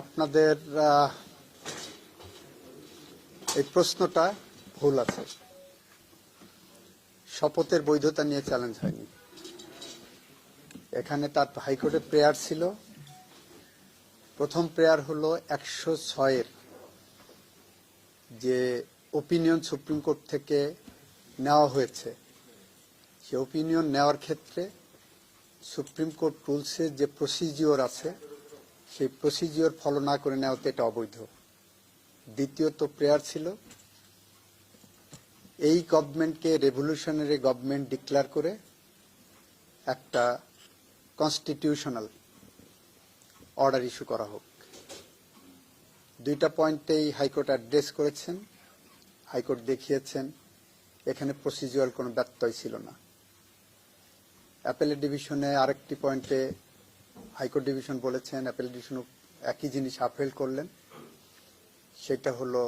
আপনাদের এই প্রশ্নটা ভুল আছে। শপথের বৈধতা নিয়ে চ্যালেঞ্জ হয়নি। এখানে তার হাইকোর্টের প্রেয়ার ছিল। প্রথম প্রেয়ার হলো একশো ছয়ের যে ওপিনিয়ন সুপ্রিম কোর্ট থেকে নেওয়া হয়েছে। সে ওপিনিয়ন নেওয়ার ক্ষেত্রে সুপ্রিম কোর্ট রুলসে যে প্রসিজিওর আছে সেই প্রসিজিওর ফলো না করে নেওয়াতে এটা অবৈধ। দ্বিতীয়ত প্রেয়ার ছিল, এই গভর্নমেন্টকে রেভলিউশনারি গভর্নমেন্ট ডিক্লেয়ার করে একটা কনস্টিটিউশনাল অর্ডার ইস্যু করা হোক। দুইটা পয়েন্টেই হাইকোর্ট অ্যাড্রেস করেছেন, হাইকোর্ট দেখিয়েছেন, এখানে প্রসিজুরাল কোনো ব্যত্যয় ছিল না। অ্যাপেলেট ডিভিশনে আরেকটি পয়েন্টে হাইকোর্ট ডিভিশন বলেছেন অ্যাপেলেট ডিভিশন একই জিনিস আপহেল করলেন। সেটা হলো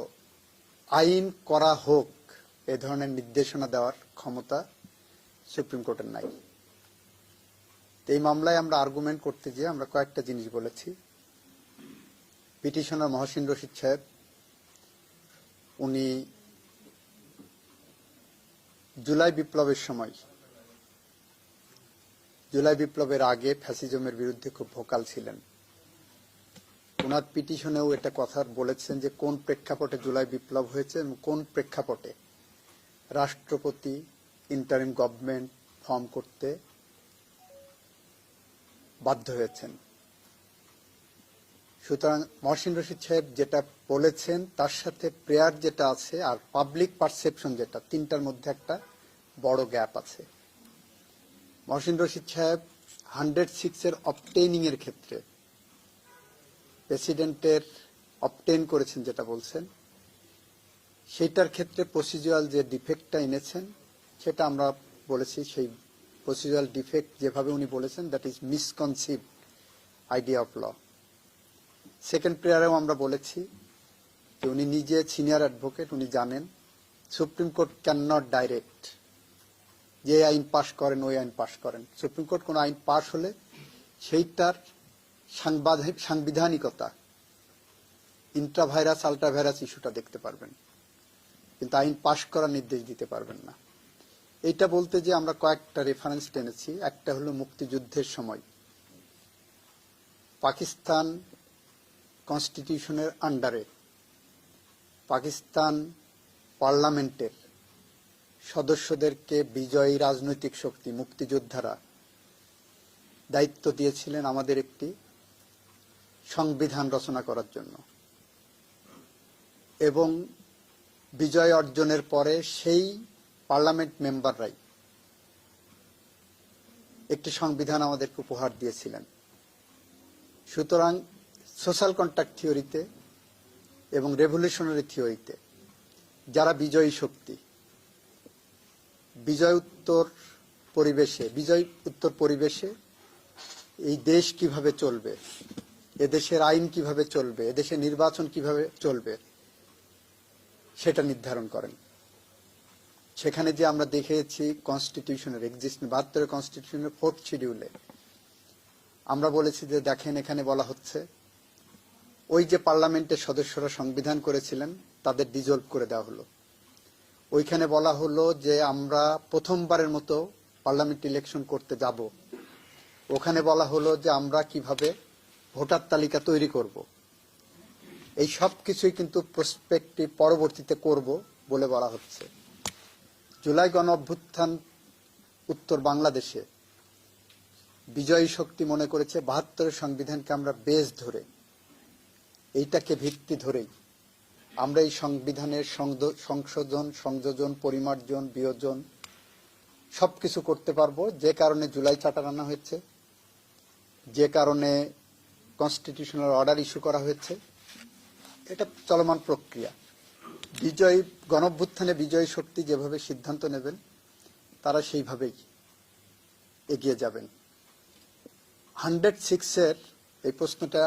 আইন করা হোক, এ ধরনের নির্দেশনা দেওয়ার ক্ষমতা সুপ্রিম কোর্টের নাই। এই মামলায় আমরা আর্গুমেন্ট করতে গিয়ে আমরা কয়েকটা জিনিস বলেছি। পিটিশনার মহসিন রশিদ সাহেব, উনি জুলাই বিপ্লবের সময় জুলাই বিপ্লবের আগে ফ্যাসিজমের বিরুদ্ধে খুব ভোকাল ছিলেন। ওনার পিটিশনেও এটা কথা বলেছেন যে, কোন প্রেক্ষাপটে জুলাই বিপ্লব হয়েছে এবং কোন প্রেক্ষাপটে রাষ্ট্রপতি ইন্টারিম গভর্নমেন্ট ফর্ম করতে বাধ্য হয়েছেন। সুতরাং মহসিন রশিদ সাহেব যেটা বলেছেন, তার সাথে প্রেয়ার যেটা আছে আর পাবলিক পারসেপশন যেটা, তিনটার মধ্যে একটা বড় গ্যাপ আছে। মহসিন রশিদ সাহেব হান্ড্রেড সিক্স এর অবটেইনিং এর ক্ষেত্রে প্রেসিডেন্টের অবটেন করেছেন যেটা বলছেন। সেটার ক্ষেত্রে প্রসিজুয়াল যে ডিফেক্টটা এনেছেন, সেটা আমরা বলেছি, সেই প্রসিজুয়াল ডিফেক্ট যেভাবে উনি বলেছেন that is misconceived idea of law second প্রেয়ারেও আমরা বলেছি যে উনি নিজে সিনিয়র অ্যাডভোকেট উনি জানেন Supreme Court can not direct যে আইন পাশ করেন, ওই আইন পাশ করেন। সুপ্রিম কোর্ট কোনো আইন পাশ হলে সেইটার সাংবাদিক সাংবিধানিকতা ইন্ট্রাভাইরাস আলট্রাভাইরাস ইস্যুটা দেখতে পারবেন। কিন্তু আইন পাশ করার নির্দেশ দিতে পারবেন না। এইটা বলতে যে আমরা কয়েকটা রেফারেন্স টেনেছি। একটা হলো মুক্তিযুদ্ধের সময়। পাকিস্তান কনস্টিটিউশনের আন্ডারে পাকিস্তান পার্লামেন্টের সদস্যদেরকে বিজয়ী রাজনৈতিক শক্তি, মুক্তিযোদ্ধারা দায়িত্ব দিয়েছিলেন আমাদের একটি সংবিধান রচনা করার জন্য। এবং বিজয় অর্জনের পরে সেই পার্লামেন্ট মেম্বাররাই একটি সংবিধান আমাদেরকে উপহার দিয়েছিলেন। সুতরাং সোশ্যাল কন্ট্যাক্ট থিওরিতে এবং রেভলিউশনারি থিওরিতে যারা বিজয়ী শক্তি বিজয় উত্তর পরিবেশে, বিজয় উত্তর পরিবেশে এই দেশ কীভাবে চলবে, এদেশের আইন কীভাবে চলবে, এদেশের নির্বাচন কীভাবে চলবে, সেটা নির্ধারণ করেন। সেখানে যে আমরা দেখেছি কনস্টিটিউশনের এক্সিস্ট বাহাত্তরের কনস্টিটিউশনের ফোর্থ শিডিউলে আমরা বলেছি যে দেখেন এখানে বলা হচ্ছে, ওই যে পার্লামেন্টের সদস্যরা সংবিধান করেছিলেন, তাদের ডিজলভ করে দেওয়া হলো। ওইখানে বলা হলো যে আমরা প্রথমবারের মতো পার্লামেন্ট ইলেকশন করতে যাব। ওখানে বলা হলো যে আমরা কীভাবে ভোটার তালিকা তৈরি করব। এই সব কিছুই কিন্তু প্রসপেক্টিভ পরবর্তীতে করব বলে বলা হচ্ছে। জুলাই গণ অভ্যুত্থান উত্তর বাংলাদেশে বিজয়ী শক্তি মনে করেছে বাহাত্তরের সংবিধানকে আমরা বেশ ধরে। এইটাকে ভিত্তি ধরেই আমরা এই সংবিধানের সংশোধন, সংযোজন, পরিমার্জন, বিয়োজন সবকিছু করতে পারব। যে কারণে জুলাই চার্টার আনা হয়েছে, যে কারণে কনস্টিটিউশনাল অর্ডার ইস্যু করা হয়েছে, এটা চলমান প্রক্রিয়া। বিজয়ী, গণভ্যুত্থানে বিজয়ী শক্তি যেভাবে সিদ্ধান্ত নেবেন, তারা সেইভাবেই এগিয়ে যাবেন। হান্ড্রেড সিক্সের এই প্রশ্নটা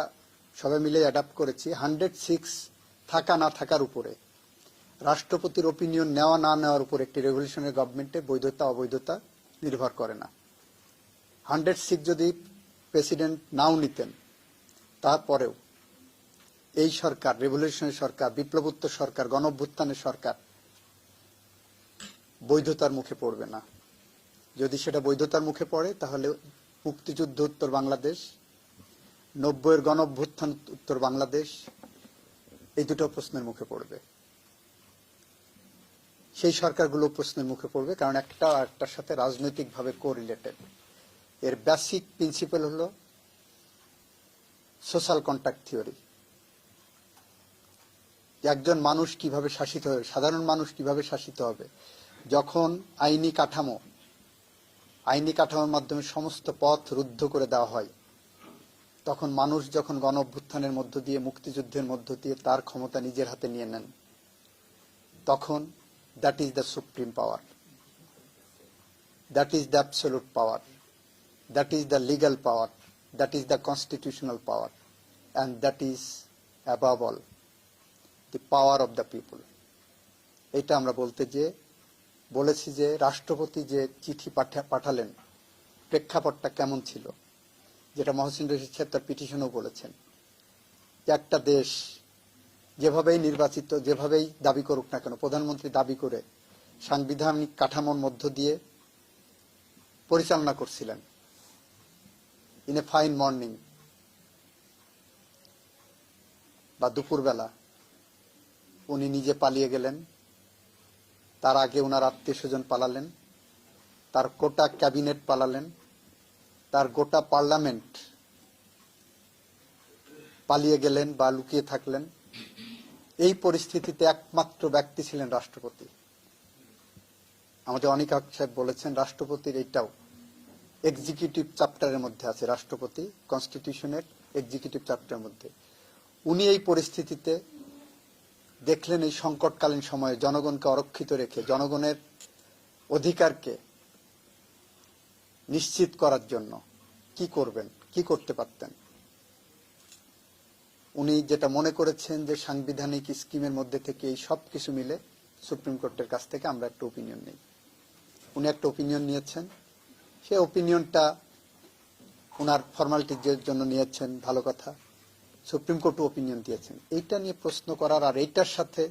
সবাই মিলে অ্যাডাপ্ট করেছি। হান্ড্রেড সিক্স থাকা না থাকার উপরে। রাষ্ট্রপতির ওপিনিয়ন নেওয়া না নেওয়ার উপর একটি রেভলিউশনারি গভর্নমেন্টের বৈধতা, অবৈধতা নির্ভর করে না। হান্ড্রেড সিক্স যদি প্রেসিডেন্ট নাও নিতেন, তারপরেও এই সরকার রেভলিউশনারি সরকার বিপ্লবোত্তর সরকার, গণঅভ্যুত্থানের সরকার বৈধতার মুখে পড়বে না। যদি সেটা বৈধতার মুখে পড়ে, তাহলে মুক্তিযুদ্ধ উত্তর বাংলাদেশ, নব্বইয়ের গণভ্যুত্থান উত্তর বাংলাদেশ এই দুটো প্রশ্নের মুখে পড়বে। সেই সরকারগুলো প্রশ্নের মুখে পড়বে, কারণ একটা একটার সাথে রাজনৈতিকভাবে কোরিলেটেড এর বেসিক প্রিন্সিপাল হলো সোশ্যাল কন্ট্যাক্ট থিওরি একজন মানুষ কীভাবে শাসিত হবে, সাধারণ মানুষ কীভাবে শাসিত হবে, যখন আইনি কাঠামো, আইনি কাঠামোর মাধ্যমে সমস্ত পথ রুদ্ধ করে দেওয়া হয় তখন মানুষ যখন গণ অভ্যুত্থানের মধ্য দিয়ে, মুক্তিযুদ্ধের মধ্য দিয়ে তার ক্ষমতা নিজের হাতে নিয়ে নেন, তখন that is the supreme power that is the absolute power that is the legal power that is the constitutional power and that is above all the power of the people এটা আমরা বলতে যে, বলেছি যে, রাষ্ট্রপতি যে চিঠি পাঠা- পাঠালেন, প্রেক্ষাপটটা কেমন ছিল? যেটা মহসিন রশিদ সাহেব তার পিটিশনও বলেছেন একটা দেশ যেভাবেই নির্বাচিত, যেভাবেই দাবি করুক না কেন, প্রধানমন্ত্রী দাবি করে সাংবিধানিক কাঠামোর মধ্য দিয়ে পরিচালনা করছিলেন ইন এ ফাইন মর্নিং বা দুপুরবেলা। উনি নিজে পালিয়ে গেলেন, তার আগে ওনার আত্মীয় স্বজন পালালেন, তার কোটা ক্যাবিনেট পালালেন তার গোটা পার্লামেন্ট পালিয়ে গেলেন বা লুকিয়ে থাকলেন। এই পরিস্থিতিতে একমাত্র ব্যক্তি ছিলেন রাষ্ট্রপতি। আমাদের অনিক সাহেব বলেছেন, রাষ্ট্রপতির এইটাও এক্সিকিউটিভ চ্যাপ্টারের মধ্যে আছে, রাষ্ট্রপতি কনস্টিটিউশনের এক্সিকিউটিভ চ্যাপ্টারের মধ্যে। উনি এই পরিস্থিতিতে দেখলেন এই সংকটকালীন সময়ে জনগণকে অরক্ষিত রেখে, জনগণের অধিকারকে নিশ্চিত করার জন্য কি করবেন, কি করতে পারতেন? উনি যেটা মনে করেছেন যে সাংবিধানিক স্কিমের মধ্যে থেকে এই সব কিছু মিলে সুপ্রিম কোর্টের কাছ থেকে আমরা একটা ওপিনিয়ন নেই। উনি একটা ওপিনিয়ন নিয়েছেন। সে ওপিনিয়নটা ওনার ফর্মালিটির জন্য নিয়েছেন, ভালো কথা। সুপ্রিম কোর্ট ওপিনিয়ন দিয়েছেন। এইটা নিয়ে প্রশ্ন করার আর এইটার সাথে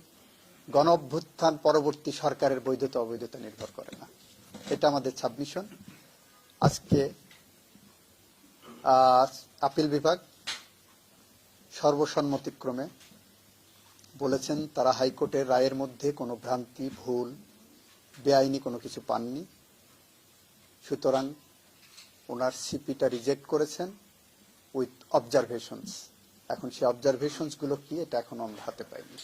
গণ অভ্যুত্থান পরবর্তী সরকারের বৈধতা অবৈধতা নির্ভর করে না। এটা আমাদের সাবমিশন আজকে আপিল বিভাগ সর্বসম্মতিক্রমে বলেছেন তারা হাইকোর্টের রায়ের মধ্যে কোনো ভ্রান্তি, ভুল, বেআইনি কোনো কিছু পাননি। সুতরাং ওনার সিপিটা রিজেক্ট করেছেন উইথ অবজারভেশনস এখন সেই অবজারভেশনসগুলো কি, এটা এখনও আমরা হাতে পাইনি।